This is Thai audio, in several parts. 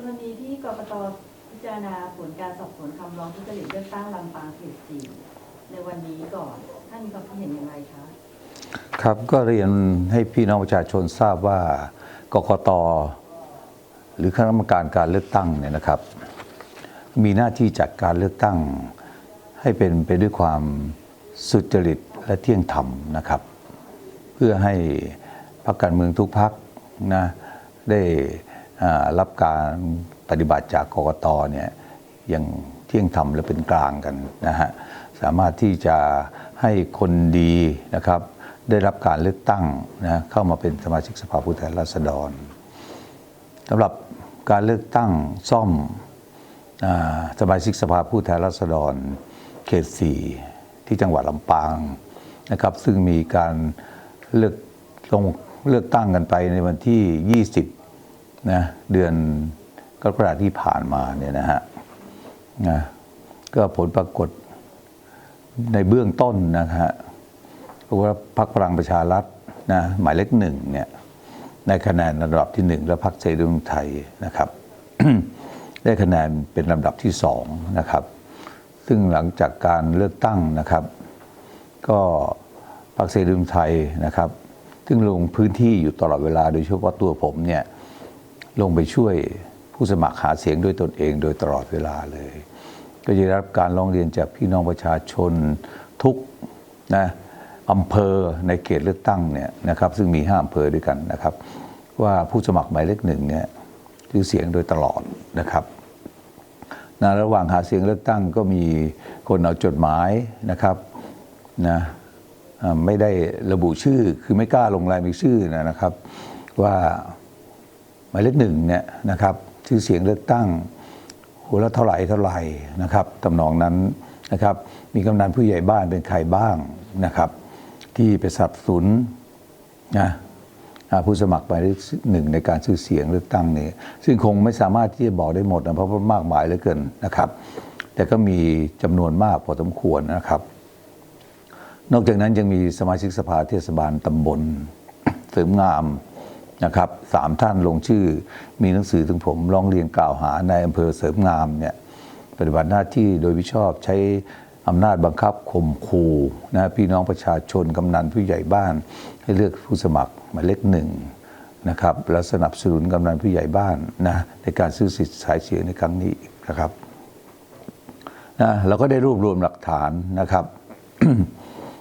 กรณีที่กรกตพิจารณาผลการสอบสวนคำร้องทุจริตเลือกตั้งลำปางเขตสี่ในวันนี้ก่อนท่านมีความคิดเห็นอย่างไรคะครับก็เรียนให้พี่น้องประชาชนทราบว่ากกตหรือคณะกรรมการการเลือกตั้งเนี่ยนะครับ มีหน้าที่จัดการเลือกตั้ง ให้เป็นไปด้วยความสุจริตและเที่ยงธรรมนะครับ เพื่อให้พรรคการเมืองทุกพรรคนะได้ รับการปฏิบัติจากกกตเนี่ยอย่างเที่ยงธรรมและเป็นกลางกันนะฮะสามารถที่จะให้คนดีนะครับได้รับการเลือกตั้งนะเข้ามาเป็นสมาชิกสภาผู้แทนราษฎรสำหรับการเลือกตั้งซ่อมสมาชิกสภาผู้แทนราษฎรเขตสี่ที่จังหวัดลำปางนะครับซึ่งมีการเลือกลงเลือกตั้งกันไปในวันที่ 20 นะเดือนกรกฎาที่ผ่านมาเนี่ยนะฮะนะก็ผลปรากฏในเบื้องต้นนะฮะเพราะว่าพรรคพลังประชารัฐนะหมายเลขหนึ่งเนี่ยในคะแนนระดับที่หนึ่งและพรรคเสรีรวมไทยนะครับ ได้คะแนนเป็นลำดับที่สองนะครับ ซึ่งหลังจากการเลือกตั้งนะครับ ก็พรรคเสรีรวมไทยนะครับ ซึ่งลงพื้นที่อยู่ตลอดเวลาโดยเฉพาะตัวผมเนี่ย ลงไปช่วยผู้สมัครหาเสียงด้วยตนเองโดยตลอดเวลาเลย ก็จะได้รับการร้องเรียนจากพี่น้องประชาชนทุกนะอำเภอในเขตเลือกตั้งเนี่ยนะครับซึ่งมีห้าอำเภอด้วยกันนะครับ ว่าผู้สมัครหมายเลขหนึ่งเนี่ยชื่อเสียงโดยตลอดนะครับในระหว่างหาเสียงเลือกตั้งก็มีคนเอาจดหมายนะครับนะไม่ได้ระบุชื่อคือไม่กล้าลงรายมีชื่อนะครับ ว่าายเลขหนึ่งเนี่ยนะครับชื่อเสียงเลือกตั้งหัวละเท่าไหร่เท่าไหร่นะครับตำนองนั้นนะครับมีกำนันผู้ใหญ่บ้านเป็นใครบ้างนะครับที่ไปสนับสนุนนะผู้สมัครหมายเลขหนึ่งในการซื้อเสียงเลือกตั้งนี้ซึ่งคงไม่สามารถที่จะบอกได้หมดนะเพราะว่ามากมายเหลือเกินนะครับ แต่ก็มีจำนวนมากพอสมควรนะครับ นอกจากนั้นยังมีสมาชิกสภาเทศบาลตำบลเสริมงาม นะครับสามท่านลงชื่อ มีหนังสือถึงผมร้องเรียนกล่าวหาในอำเภอเสริมงามเนี่ยปฏิบัติหน้าที่โดยมิชอบใช้อำนาจบังคับข่มขู่นะพี่น้องประชาชนกำนันผู้ใหญ่บ้าน ให้เลือกผู้สมัครหมายเลขหนึ่งนะครับแล้วสนับสนุนกำนันผู้ใหญ่บ้านนะในการซื้อสิทธิ์สายเสียงในครั้งนี้นะครับนะเราก็ได้รวบรวมหลักฐานนะครับ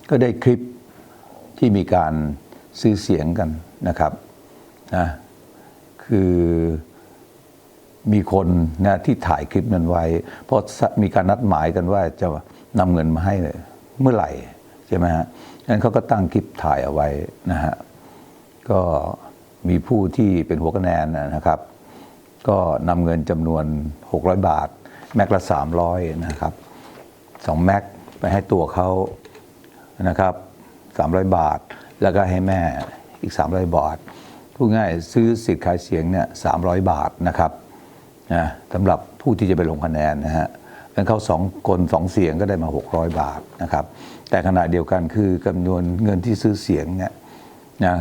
ก็ได้คลิปที่มีการซื้อเสียงกันนะครับ นะคือมีคนนะที่ถ่ายคลิปนั้นไว้ เพราะมีการนัดหมายกันว่าจะนำเงินมาให้เมื่อไหร่ใช่ไหมฮะงั้นเขาก็ตั้งคลิปถ่ายเอาไว้นะฮะก็มีผู้ที่เป็นหัวคะแนนนะครับ ก็นำเงินจำนวน 600 บาท แม็กละ 300 นะครับสองแม็กไปให้ตัวเขานะครับ 300 บาท แล้วก็ให้แม่อีก 300 บาท พูดง่ายซื้อสิทธิ์ขายเสียงเนี่ย300บาทนะครับนะสำหรับผู้ที่จะไปลงคะแนนนะฮะแล้วเขาสองคนสองเสียงก็ได้มา 600 บาทนะครับ แต่ขณะเดียวกันคือจำนวนเงินที่ซื้อเสียงเนี่ยนะ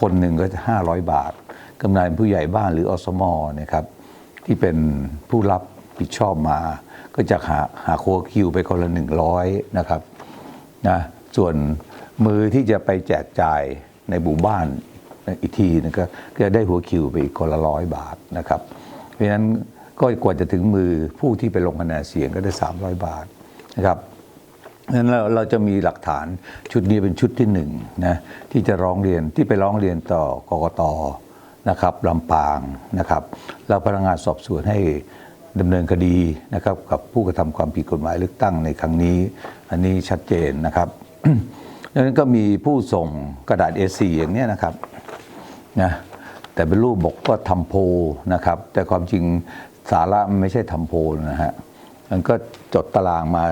คนหนึ่งก็จะ500 บาทกำนันผู้ใหญ่บ้านหรืออสมนะครับที่เป็นผู้รับผิดชอบมา ก็จะหาหาโคคิวไปคนละหนึ่งร้อยนะครับนะส่วนมือที่จะไปแจกจ่ายในหมู่บ้าน อีกทีนึงก็ก็จะได้หัวคิวไปอีกคนละร้อยบาทนะครับ เพราะฉะนั้นก็กว่าจะถึงมือผู้ที่ไปลงคะแนนเสียงก็ได้ 300 บาทนะครับเพราะฉะนั้นเราเราจะมีหลักฐานชุดนี้เป็นชุดที่หนึ่งนะที่จะร้องเรียนที่ไปร้องเรียนต่อกกตนะครับลำปางนะครับแล้วพนักงานสอบสวนให้ดำเนินคดีนะครับกับผู้กระทำความผิดกฎหมายเลือกตั้งในครั้งนี้ อันนี้ชัดเจนนะครับดังนั้นก็มีผู้ส่งกระดาษ A4 อย่างนี้นะครับ นะแต่เป็นรูปบอกว่าทำโพนะครับ แต่ความจริงสาระมันไม่ใช่ทำโพนะฮะมันก็จดตารางมา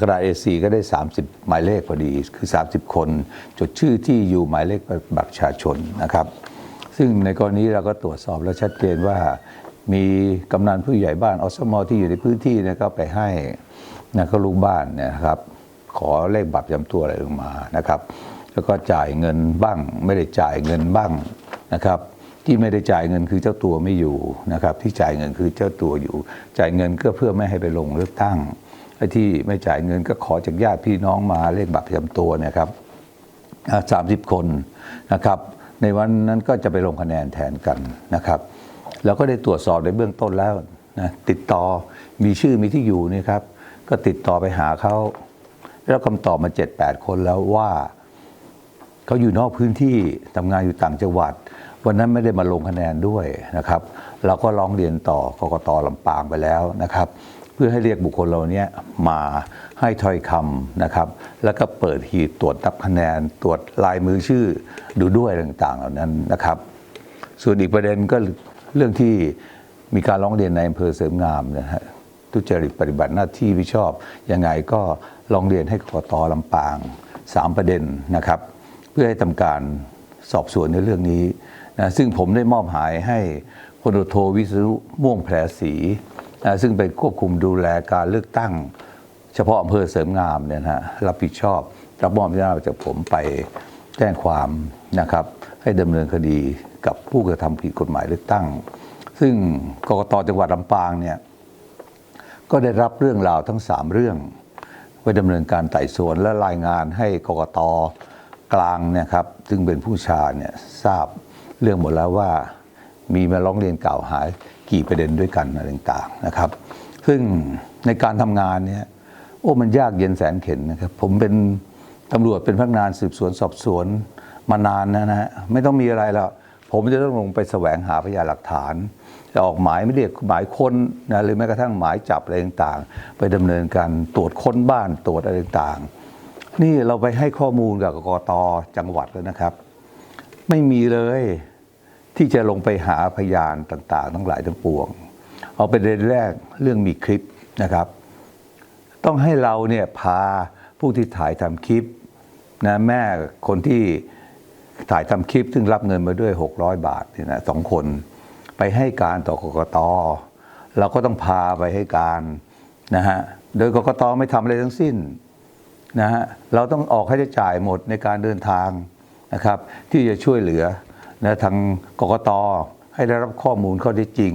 กระดาษ A4 ก็ได้ 30 หมายเลขพอดี คือ 30 คน จดชื่อที่อยู่หมายเลขบัตรประชาชนนะครับ ซึ่งในกรณีเราก็ตรวจสอบแล้วชัดเจนว่า มีกำนันผู้ใหญ่บ้านอสมอที่อยู่ในพื้นที่นะครับไปให้นะก็ลูกบ้านเนี่ยนะครับ ขอเลขบัตรประจำตัวอะไรลงมานะครับ แล้วก็จ่ายเงินบ้าง ไม่ได้จ่ายเงินบ้างนะครับ ที่ไม่ได้จ่ายเงินคือเจ้าตัวไม่อยู่นะครับ ที่จ่ายเงินคือเจ้าตัวอยู่ จ่ายเงินก็เพื่อไม่ให้ไปลงเลือกตั้งไอ้ที่ไม่จ่ายเงินก็ขอจากญาติพี่น้องมาเลขบัตรประจำตัวนะครับสามสิบคนนะครับ ในวันนั้นก็จะไปลงคะแนนแทนกันนะครับแล้วก็ได้ตรวจสอบในเบื้องต้นแล้วนะติดต่อมีชื่อมีที่อยู่นี่ครับ ก็ติดต่อไปหาเขาแล้วคำตอบมา 7-8 คนแล้วว่า เขาอยู่นอกพื้นที่ทำงานอยู่ต่างจังหวัด วันนั้นไม่ได้มาลงคะแนนด้วยนะครับ เราก็ร้องเรียนต่อกกตลำปางไปแล้วนะครับ เพื่อให้เรียกบุคคลเหล่านี้มาให้ถ้อยคำนะครับ แล้วก็เปิดหีตรวจนับคะแนนตรวจลายมือชื่อดูด้วยต่างๆ เหล่านั้นนะครับ ส่วนอีกประเด็นก็เรื่องที่มีการร้องเรียนในอำเภอเสริมงามนะฮะทุจริตปฏิบัติหน้าที่ไม่ชอบยังไงก็ร้องเรียนให้กกตลำปางสามประเด็นนะครับ เพื่อให้ทำการสอบสวนในเรื่องนี้นะซึ่งผมได้มอบหมายให้พลตวจโทวิศนุม่วงแผลศรีนะซึ่งเป็นควบคุมดูแลการเลือกตั้ง เฉพาะอำเภอเสริมงามเนี่ยนะฮะรับผิดชอบ รับมอบหน้าจจากผมไปแจ้งความนะครับ ให้ดำเนินคดีกับผู้กระทำผิดกฎหมายเลือกตั้ง ซึ่งกกตจังหวัดลำปางเนี่ยก็ได้รับเรื่องราวทั้ง 3 เรื่องไว้ดำเนินการไต่สวนและรายงานให้กกต กลางเนี่ยครับซึ่งเป็นผู้ชาเนี่ยทราบเรื่องหมดแล้วว่ามีมาร้องเรียนกล่าวหากี่ประเด็นด้วยกันอะไรต่างๆนะครับ ซึ่งในการทำงานเนี่ยโอ้มันยากเย็นแสนเข็ญนะครับ ผมเป็นตำรวจเป็นพนักงานสืบสวนสอบสวนมานานนะนะฮะไม่ต้องมีอะไรแล้วผมจะต้องลงไปแสวงหาพยานหลักฐานจะออกหมายไม่เรียกหมายค้นนะหรือแม้กระทั่งหมายจับอะไรต่างๆ ไปดำเนินการตรวจค้นบ้านตรวจอะไรต่างๆ นี่เราไปให้ข้อมูลกับกกตจังหวัดแล้วนะครับ ไม่มีเลยที่จะลงไปหาพยานต่างๆ ทั้งหลายทั้งปวง เอาประเด็นแรกเรื่องมีคลิปนะครับ ต้องให้เราเนี่ยพาผู้ที่ถ่ายทำคลิปนะแม่คนที่ถ่ายทำคลิปซึ่งรับเงินมาด้วย 600 บาทเนี่ยนะสองคนไปให้การต่อกกตเราก็ต้องพาไปให้การนะฮะโดยกกตไม่ทำอะไรทั้งสิ้น นะฮะเราต้องออกค่าใช้จ่ายหมดในการเดินทางนะครับ ที่จะช่วยเหลือนะทางกกตให้ได้รับข้อมูลข้อเท็จจริง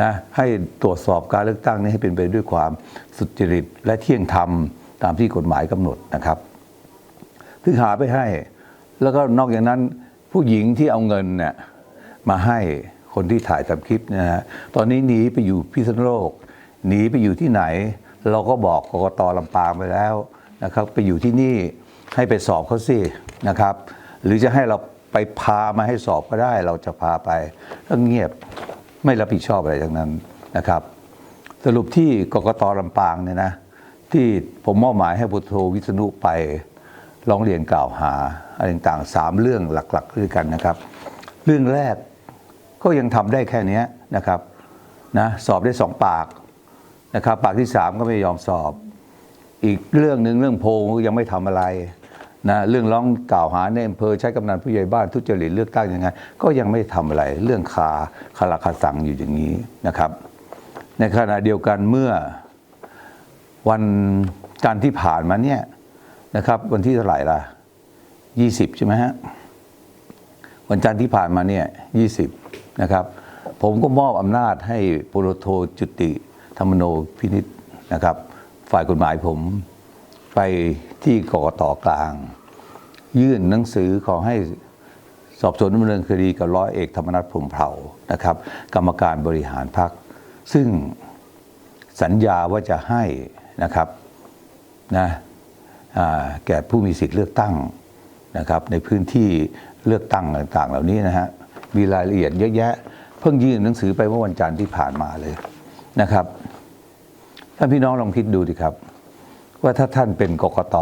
นะให้ตรวจสอบการเลือกตั้งนี้ให้เป็นไปด้วยความสุจริตและเที่ยงธรรมตามที่กฎหมายกำหนดนะครับถึงหาไปให้ แล้วก็นอกจากนั้นผู้หญิงที่เอาเงินเนี่ยมาให้คนที่ถ่ายทำคลิปนยนะฮะตอนนี้หนีไปอยู่พิษณุโลกหนีไปอยู่ที่ไหน เราก็บอกกกตลำปางไปแล้ว นะครับไปอยู่ที่นี่ให้ไปสอบเขาสินะครับ หรือจะให้เราไปพามาให้สอบก็ได้ เราจะพาไปก็เงียบไม่รับผิดชอบอะไรทั้งนั้นนะครับ สรุปที่กกตลำปางเนี่ยนะที่ผมมอบหมายให้พุทโธวิษณุไปร้องเรียนกล่าวหาอะไรต่างๆสามเรื่องหลักๆด้วยกันนะครับ เรื่องแรกก็ยังทำได้แค่นี้นะครับนะสอบได้สองปากนะครับ ปากที่สามก็ไม่ยอมสอบ อีกเรื่องหนึ่งเรื่องโพลยังไม่ทำอะไรนะเรื่องร้องกล่าวหาในอำเภอใช้กำนันผู้ใหญ่บ้านทุจริตเลือกตั้งยังไง ก็ยังไม่ทำอะไร เรื่องคาคาราคาสังอยู่อย่างนี้นะครับ ในขณะเดียวกันเมื่อวันการที่ผ่านมาเนี่ยนะครับ วันที่เท่าไหร่ล่ะยี่สิบใช่ไหมฮะวันจันทร์ที่ผ่านมาเนี่ยยี่สิบนะครับ ผมก็มอบอำนาจให้พลโทจุติธรรมโนพินิษนะครับ ฝ่ายกฎหมายผม ไปที่กกตกลาง ยื่นหนังสือขอให้สอบสวนดำเนินคดีกับร้อยเอกธรรมนัฐพรมเผ่านะครับ กรรมการบริหารพรรคซึ่งสัญญาว่าจะให้นะครับนะแก่ผู้มีสิทธิ์เลือกตั้งนะครับ ในพื้นที่เลือกตั้งต่างๆ เหล่านี้นะฮะมีรายละเอียดเยอะแยะ เพิ่งยื่นหนังสือไปเมื่อวันจันทร์ที่ผ่านมาเลยนะครับ ท่านพี่น้องลองคิดดูดิครับ ว่าถ้าท่านเป็นกกต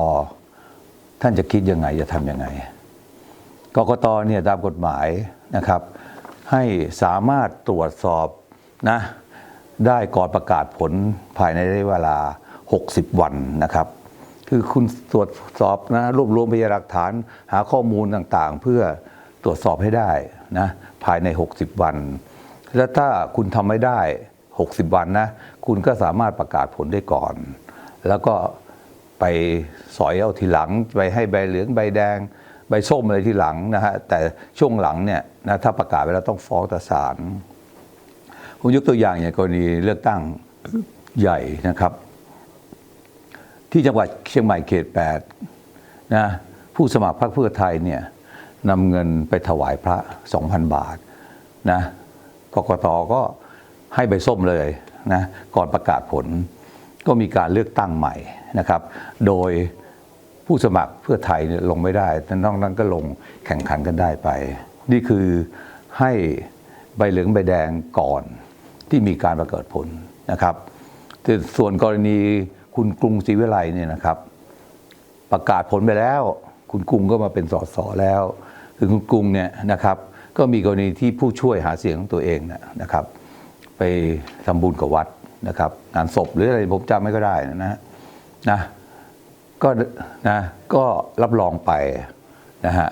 ท่านจะคิดยังไงจะทำยังไง กกตเนี่ยตามกฎหมายนะครับ ให้สามารถตรวจสอบนะได้ก่อนประกาศผลภายในระยะเวลา 60 วันนะครับ คือคุณตรวจสอบนะรวบรวมพยานหลักฐานหาข้อมูลต่างๆ เพื่อตรวจสอบให้ได้นะภายใน 60 วัน และถ้าคุณทำไม่ได้ 60 วันนะ คุณก็สามารถประกาศผลได้ก่อน แล้วก็ไปสอยเอาทีหลัง ไปให้ใบเหลืองใบแดง ใบส้มอะไรทีหลังนะฮะแต่ช่วงหลังเนี่ยนะถ้าประกาศไปแล้วต้องฟ้องต่อศาลผมยกตัวอย่างอย่างกรณีเลือกตั้งใหญ่นะครับ ที่จังหวัดเชียงใหม่เขต8นะผู้สมัครพรรคเพื่อไทยเนี่ยนำเงินไปถวายพระ 2,000 บาทนะกกตก็ให้ใบส้มเลย นะก่อนประกาศผล ก็มีการเลือกตั้งใหม่นะครับ โดยผู้สมัครเพื่อไทยเนี่ยลงไม่ได้แต่นอกนั้นก็ลงแข่งขันกันได้ไป นี่คือให้ใบเหลืองใบแดงก่อนที่มีการประกาศผลนะครับแต่ส่วนกรณีคุณกรุงศรีวิไลเนี่ยนะครับ ประกาศผลไปแล้ว คุณกรุงก็มาเป็นสสแล้วคือคุณกรุงเนี่ยนะครับ ก็มีกรณีที่ผู้ช่วยหาเสียงของตัวเองนะนะครับ ไปทำบุญกับวัดนะครับ งานศพหรืออะไรผมจำไม่ก็ได้นะฮะนะก็นะก็รับรองไปนะฮะ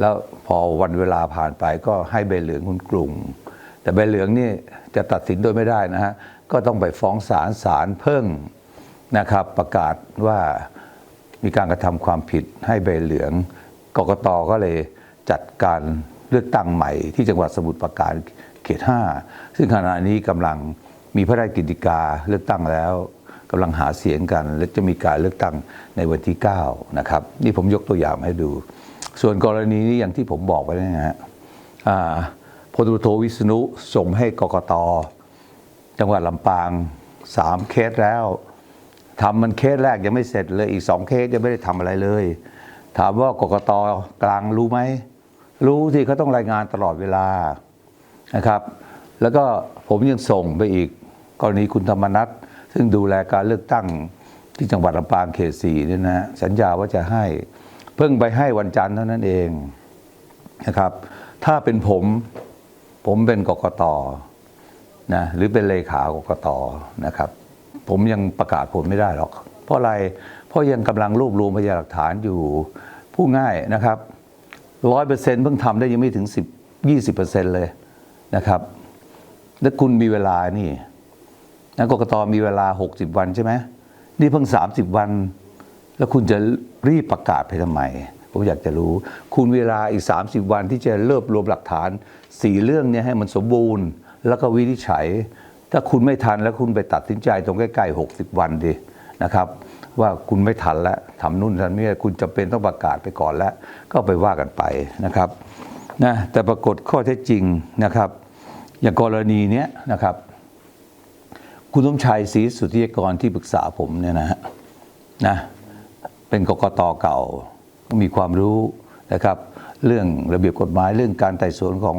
แล้วพอวันเวลาผ่านไปก็ให้ใบเหลืองคุณกรุงแต่ใบเหลืองนี่จะตัดสินโดยไม่ได้นะฮะก็ต้องไปฟ้องศาลศาลเพิ่งนะครับ ประกาศว่ามีการกระทำความผิดให้ใบเหลืองกกตก็เลยจัดการเลือกตั้งใหม่ที่จังหวัดสมุทรปราการ เขต 5 ซึ่งขณะนี้กำลังมีพระราชกิจกาเลือกตั้งแล้วกำลังหาเสียงกัน และจะมีการเลือกตั้งในวันที่ 9 นะครับ นี่ผมยกตัวอย่างให้ดู ส่วนกรณีนี้อย่างที่ผมบอกไปนะฮะพลตำรโทวิษณุส่งให้กกตจังหวัดลำปางสามเคสแล้วทำมันเคสแรกยังไม่เสร็จเลยอีกสองเคสยังไม่ได้ทำอะไรเลย ถามว่ากกตกลางรู้ไหมรู้ที่เขาต้องรายงานตลอดเวลา นะครับ แล้วก็ผมยังส่งไปอีกกรณีคุณธรรมนัฐซึ่งดูแลการเลือกตั้งที่จังหวัดลำปางเขตสี่เนี่ยนะสัญญาว่าจะให้ เพิ่งไปให้วันจันทร์เท่านั้นเองนะครับ ถ้าเป็นผมผมเป็นกกตนะหรือเป็นเลขากกตนะครับ ผมยังประกาศผลไม่ได้หรอก เพราะอะไรเพราะยังกำลังรวบรวมพยานหลักฐานอยู่ผู้ง่ายนะครับร้อยเปอร์เซ็นต์เพิ่งทำได้ยังไม่ถึงสิบยี่สิบเปอร์เซ็นต์เลย นะครับแล้วคุณมีเวลานี่นะกกตมีเวลาหกสิบวันใช่ไหมนี่เพิ่งสามสิบวัน แล้วคุณจะรีบประกาศไปทำไม ผมอยากจะรู้ คุณเวลาอีก 30 วันที่จะรวบรวมหลักฐานสี่เรื่องนี้ให้มันสมบูรณ์ แล้วก็วินิจฉัย ถ้าคุณไม่ทันแล้วคุณไปตัดสินใจตรงใกล้ๆ60 วันดินะครับ ว่าคุณไม่ทันแล้วทำนู่นทำนี่คุณจะเป็นต้องประกาศไปก่อนแล้ว ก็ไปว่ากันไปนะครับ นะแต่ปรากฏข้อเท็จจริงนะครับ อย่างกรณีเนี้ยนะครับ คุณสมชัยศรีสุทธิยกรที่ปรึกษาผมเนี่ยนะฮะนะเป็นกกตเก่า มีความรู้นะครับ เรื่องระเบียบกฎหมายเรื่องการไต่สวนของ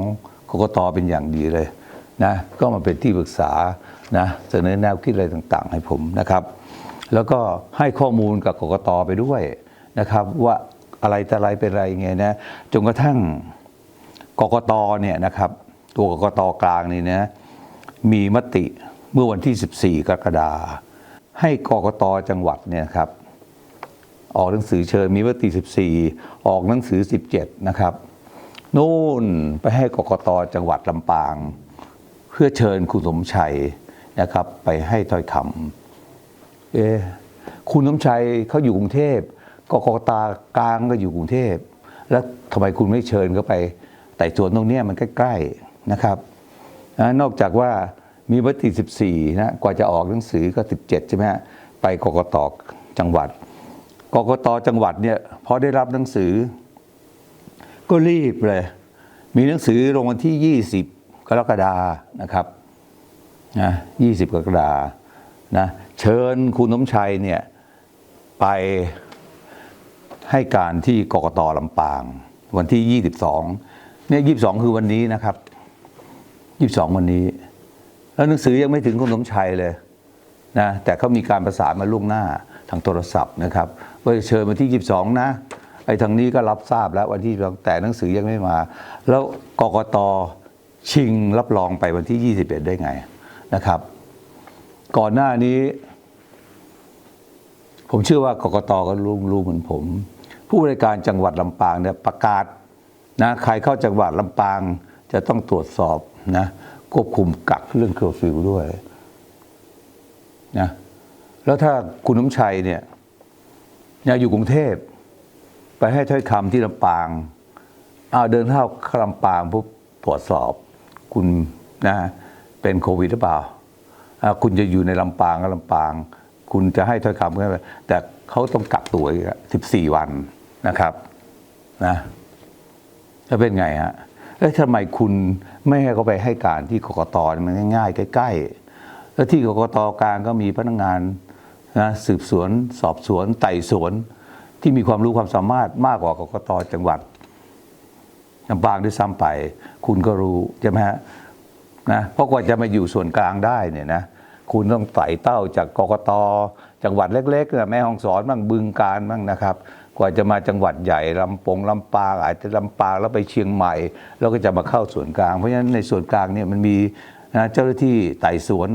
กกตเป็นอย่างดีเลยนะก็มาเป็นที่ปรึกษานะเสนอแนวคิดอะไรต่าง ๆ ให้ผมนะครับ แล้วก็ให้ข้อมูลกับกกตไปด้วยนะครับ ว่าอะไรแต่อะไรเป็นอะไรไงนะจนกระทั่ง กกตเนี่ยนะครับ ตัวกกตกลางนี่นะมีมติเมื่อวันที่ 14 กรกฎาคมให้กกตจังหวัดเนี่ยครับ ออกหนังสือเชิญมีมติ 14 ออกหนังสือ 17 นะครับนู่นไปให้กกตจังหวัดลำปาง เพื่อเชิญคุณสมชัยนะครับ ไปให้ถ้อยคำเอคุณสมชัยเขาอยู่กรุงเทพกกตกลางก็อยู่กรุงเทพแล้วทำไมคุณไม่เชิญเขาไป ต่สวนตรงนี้มันใกล้ๆนะครับนอกจากว่ามีมติ14นะกว่าจะออกหนังสือก็ 17 ใช่ไหมฮะไปกกตจังหวัดกกตจังหวัดเนี่ยพอได้รับหนังสือ ก็รีบเลย มีหนังสือลงวันที่ 20 กรกฎานะครับนะ20 กรกฎานะเชิญคุณน้มชัยเนี่ยไปให้การที่กกตลำปาง วันที่ 22 เนี่ย22คือวันนี้นะครับ22วันนี้ แล้วหนังสือยังไม่ถึงคุณสมชัยเลยนะแต่เขามีการประสานมาล่วงหน้าทางโทรศัพท์นะครับว่าจะเชิญวันที่ 22 นะไอ้ทางนี้ก็รับทราบแล้ววันที่แต่หนังสือยังไม่มา แล้วกกตชิงรับรองไปวันที่ 21 ได้ไงนะครับ ก่อนหน้านี้ ผมเชื่อว่ากกตก็รู้รู้เหมือนผม ผู้บริการจังหวัดลำปางเนี่ยประกาศ นะใครเข้าจังหวัดลำปางจะต้องตรวจสอบนะควบคุมกักเรื่องเคอร์ฟิวด้วยนะแล้วถ้าคุณน้ำชัยเนี่ยเนี่ยอยู่กรุงเทพ ไปให้ถ้อยคำที่ลำปางอ้าเดินเข้าลำปางปุ๊บตรวจสอบคุณนะเป็นโควิดหรือเปล่า คุณจะอยู่ในลำปางก็ลำปาง คุณจะให้ถ้อยคำก็ได้แต่เขาต้องกักตัวอีกสิบสี่วันนะครับนะ แล้วเป็นไงฮะแล้วทำไมคุณไม่ให้เขาไปให้การที่กกตมันง่ายๆใกล้ๆแล้วที่กกตกลางก็มีพนักงานนะสืบสวน สอบสวน ไต่สวน ที่มีความรู้ความสามารถมากกว่ากกตจังหวัดลำปางด้วยซ้ำไป คุณก็รู้ใช่ไหมฮะนะเพราะกว่าจะมาอยู่ส่วนกลางได้เนี่ยนะคุณต้องไต่เต้าจากกกตจังหวัดเล็กๆแม่ฮ่องสอนบ้างบึงการบ้างนะครับ กว่าจะมาจังหวัดใหญ่ลำปงลำปางอาจจะลำปางแล้วไปเชียงใหม่ แล้วก็จะมาเข้าส่วนกลาง เพราะฉะนั้นในส่วนกลางเนี่ยมันมีนะเจ้าหน้าที่ไต่สวน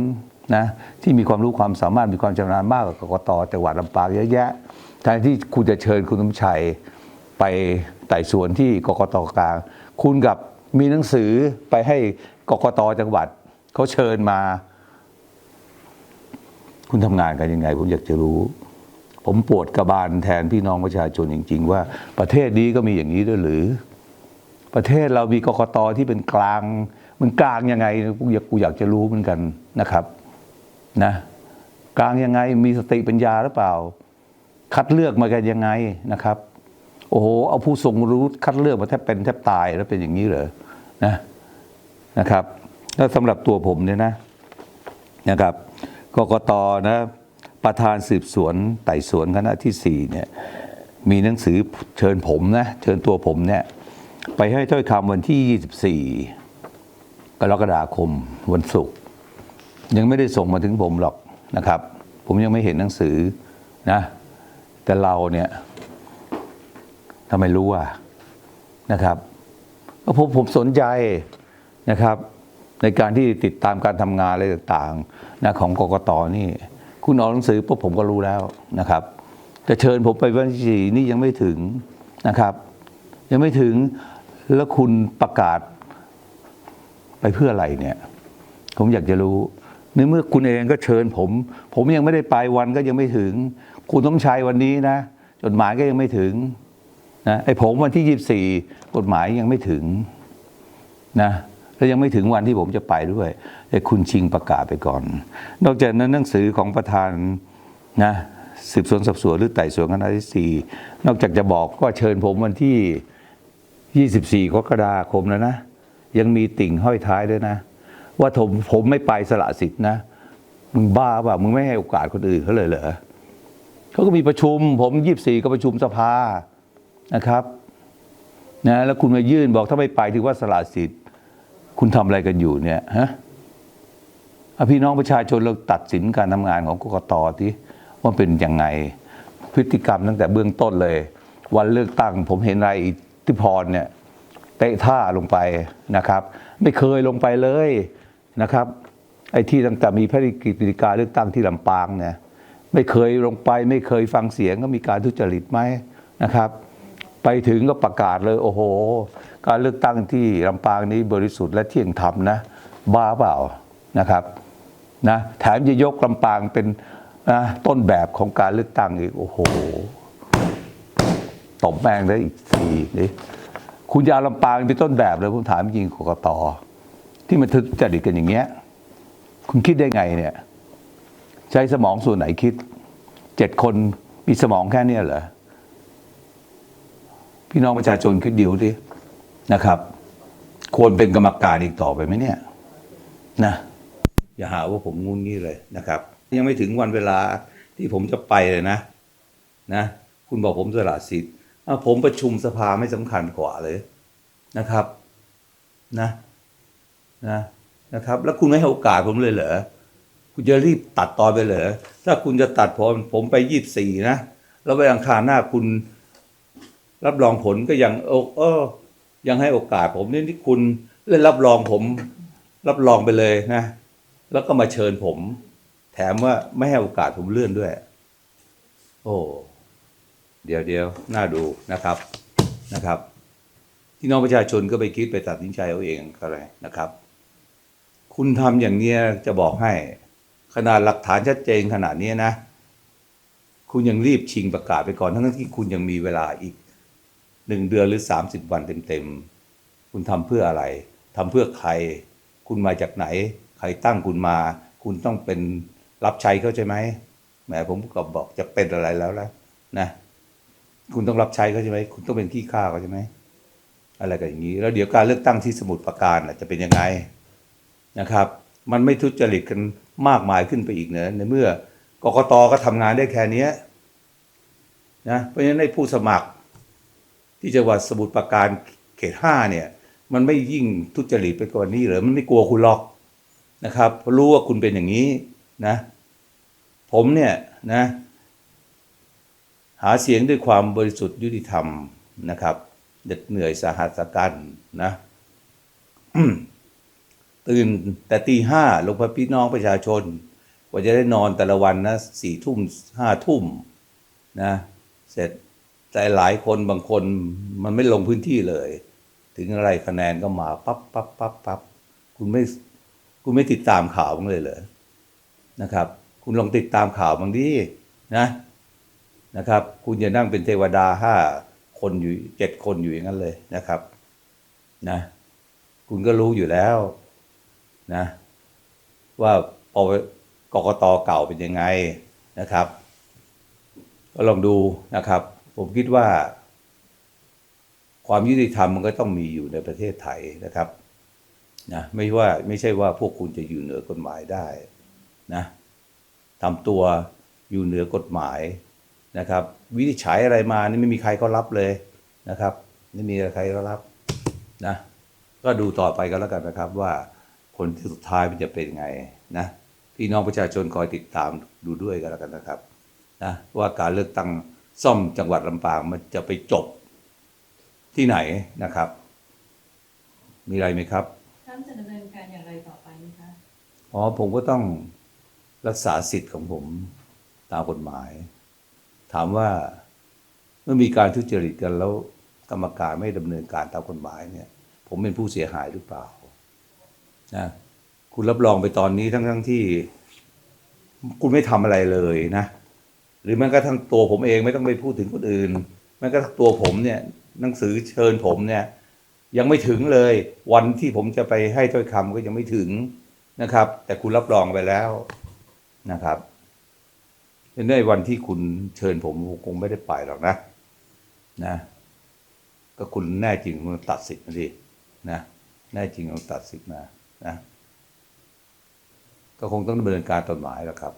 นะที่มีความรู้ความสามารถมีความชำนาญมากกว่ากกตจังหวัดลำปางเยอะแยะแทนที่คุณจะเชิญคุณสมชัยไปไต่สวนที่กกตกลาง คุณกับมีหนังสือไปให้กกตจังหวัดเขาเชิญมา คุณทำงานกันยังไง ผมอยากจะรู้ ผมปวดกระบาลแทนพี่น้องประชาชนจริง ๆ ว่าประเทศนี้ก็มีอย่างนี้ด้วยหรือ ประเทศเรามีกกตที่เป็นกลาง มันกลางยังไงกูอยากกูอยากจะรู้เหมือนกันนะครับนะกลางยังไงมีสติปัญญาหรือเปล่า คัดเลือกมากันยังไงนะครับ โอ้โหเอาผู้ทรงรู้คัดเลือกมาแทบเป็นแทบตายแล้วเป็นอย่างนี้เหรอนะนะครับแล้วสำหรับตัวผมเนี่ยนะนะครับกกตนะ ประธานสืบสวนไต่สวนคณะที่สี่เนี่ยมีหนังสือเชิญผมนะเชิญตัวผมเนี่ยไปให้ถ้อยคำวันที่ 24 กรกฎาคมวันศุกร์ยังไม่ได้ส่งมาถึงผมหรอกนะครับ ผมยังไม่เห็นหนังสือนะแต่เราเนี่ยทำไมรู้อะนะครับก็ผมผมสนใจนะครับ ในการที่ติดตามการทำงานอะไรต่างๆนะของกกตนี่ คุณออกหนังสือปุ๊บผมก็รู้แล้วนะครับแต่เชิญผมไปวันที่สี่นี่ยังไม่ถึงนะครับ ยังไม่ถึงแล้วคุณประกาศไปเพื่ออะไรเนี่ย ผมอยากจะรู้ในเมื่อคุณเองก็เชิญผม ผมยังไม่ได้ไปวันก็ยังไม่ถึง คุณต้องใช้วันนี้นะ จดหมายก็ยังไม่ถึงนะไอ้ผมวันที่ยี่สี่กฎหมายยังไม่ถึงนะแล้วยังไม่ถึงวันที่ผมจะไปด้วยคุณชิงประกาศไปก่อน นอกจากนั้นหนังสือของประธานนะสืบสวนสอบสวนหรือไต่สวนคณะที่สี่นอกจากจะบอกก็เชิญผมวันที่ 24กรกฎาคมแล้วนะ ยังมีติ่งห้อยท้ายด้วยนะ ว่าผมผมไม่ไปสละสิทธินะ มึงบ้าเปล่ามึงไม่ให้โอกาสคนอื่นเขาเลยเหรอเขาก็มีประชุม ผมยี่สี่ก็ประชุมสภานะครับนะแล้วคุณมายื่นบอกถ้าไม่ไปถือว่าสละสิทธิ์ คุณทำอะไรกันอยู่เนี่ยฮะ พี่น้องประชาชนเราตัดสินการทำงานของกกตที่ว่าเป็นยังไงพฤติกรรมตั้งแต่เบื้องต้นเลย วันเลือกตั้ง ผมเห็นนายอิทธิพรเนี่ยเตะท่าลงไปนะครับ ไม่เคยลงไปเลยนะครับไอ้ที่ตั้งแต่มีพระกิจการเลือกตั้งที่ลำปางเนี่ยไม่เคยลงไป ไม่เคยฟังเสียงก็มีการทุจริตไหมนะครับ ไปถึงก็ประกาศเลย โอ้โห การเลือกตั้งที่ลำปางนี้บริสุทธิ์และเที่ยงธรรมนะ บ้าเปล่านะครับ นะแถมจะยกลำปางเป็นนะต้นแบบของการเลือกตั้งอีก โอ้โหตบแมงได้อีกทีนี่คุณจะเอาลำปางเป็นต้นแบบเลยผมถามจริงกกตที่มันทึกจริตกันอย่างเงี้ย คุณคิดได้ไงเนี่ย ใช้สมองส่วนไหนคิดเจ็ดคนมีสมองแค่เนี้ยเหรอพี่น้องประชาชนคิดเดิวดินะครับ ควรเป็นกรรมการอีกต่อไปไหมเนี่ย นะ อย่าหาว่าผมงุนงี้เลยนะครับ ยังไม่ถึงวันเวลาที่ผมจะไปเลยนะ นะ คุณบอกผมสละสิทธิ์ผมประชุมสภาไม่สำคัญกว่าเลยนะครับ นะนะนะครับ แล้วคุณไม่ให้โอกาสผมเลยเหรอคุณจะรีบตัดตอนไปเหรอถ้าคุณจะตัดผมผมไปยี่สิบสี่นะแล้วไปอังคารหน้าคุณ รับรองผลก็ยังเออเออยังให้โอกาสผมนี่ที่คุณเล่นรับรองผม รับรองไปเลยนะ แล้วก็มาเชิญผม แถมว่าไม่ให้โอกาสผมเลื่อนด้วย โอ้เดี๋ยวเดียวน่าดูนะครับนะครับที่น้องประชาชนก็ไปคิดไปตัดสินใจเอาเองก็เลยนะครับ คุณทำอย่างเนี้ยจะบอกให้ ขนาดหลักฐานชัดเจนขนาดนี้นะ คุณยังรีบชิงประกาศไปก่อน ทั้งที่คุณยังมีเวลาอีกหนึ่งเดือนหรือสามสิบวันเต็มๆ คุณทำเพื่ออะไรทำเพื่อใคร คุณมาจากไหน ใครตั้งคุณมา คุณต้องเป็นรับใช้เขาใช่ไหมแหมผมก็บอกจะเป็นอะไรแล้วแล้วนะคุณต้องรับใช้เขาใช่ไหมคุณต้องเป็นขี้ข้าเขาใช่ไหมอะไรกันอย่างนี้ แล้วเดี๋ยวการเลือกตั้งที่สมุทรปราการจะเป็นยังไงนะครับ มันไม่ทุจริตกันมากมายขึ้นไปอีกเนอะในเมื่อกกตก็ทำงานได้แค่นี้นะเพราะฉะนั้นในผู้สมัคร ที่จังหวัดสมุทรปราการเขตห้าเนี่ย มันไม่ยิ่งทุจริตไปกว่านี้หรือมันไม่กลัวคุณหรอก นะครับ รู้ว่าคุณเป็นอย่างนี้นะ ผมเนี่ยนะ หาเสียงด้วยความบริสุทธิ์ยุติธรรมนะครับเหน็ดเหนื่อยสาหัสสกันนะตื่นแต่ตีห้าลงพบพี่น้องประชาชนกว่าจะได้นอนแต่ละวันนะสี่ทุ่มห้าทุ่มนะเสร็จแต่หลายคนบางคนมันไม่ลงพื้นที่เลย ถึงอะไรคะแนนก็มาปั๊บปั๊บปั๊บปั๊บคุณไม่ คุณไม่ติดตามข่าวบ้างเลยเหรอนะครับ คุณลองติดตามข่าวบ้างดินะนะครับ คุณจะนั่งเป็นเทวดาห้าคนอยู่เจ็ดคนอยู่อย่างนั้นเลยนะครับนะคุณก็รู้อยู่แล้วนะว่าปกกตเก่าเป็นยังไงนะครับ ก็ลองดูนะครับ ผมคิดว่า ความยุติธรรมมันก็ต้องมีอยู่ในประเทศไทยนะครับ นะไม่ว่าไม่ใช่ว่าพวกคุณจะอยู่เหนือกฎหมายได้นะทำตัวอยู่เหนือกฎหมายนะครับ วินิจฉัยอะไรมานี่ไม่มีใครเขารับเลยนะครับ ไม่มีใครเขารับนะก็ดูต่อไปกันแล้วกันนะครับว่าคนที่สุดท้ายมันจะเป็นไงนะพี่น้องประชาชนคอยติดตามดูด้วยกันแล้วกันนะครับนะว่าการเลือกตั้งซ่อมจังหวัดลำปางมันจะไปจบที่ไหนนะครับ มีอะไรไหมครับ ท่านจะดำเนินการอย่างไรต่อไปไหมคะอ๋อผมก็ต้องรักษาสิทธิ์ของผมตามกฎหมาย ถามว่าเมื่อมีการทุจริตกันแล้วกรรมการไม่ดำเนินการตามกฎหมายเนี่ย ผมเป็นผู้เสียหายหรือเปล่านะคุณรับรองไปตอนนี้ทั้งทั้งที่ คุณไม่ทำอะไรเลยนะ หรือแม้กระทั่งตัวผมเองไม่ต้องไปพูดถึงคนอื่นแม้กระทั่งตัวผมเนี่ย หนังสือเชิญผมเนี่ย ยังไม่ถึงเลย วันที่ผมจะไปให้ถ้อยคำก็ยังไม่ถึงนะครับ แต่คุณรับรองไปแล้วนะครับในวันที่คุณเชิญผมผมคงไม่ได้ไปหรอกนะนะ ก็คุณแน่จริงคุณตัดสิทธิ์มาดินะแน่จริงคุณตัดสิทธิ์มานะ ก็คงต้องดำเนินการตามหมายแล้วครับ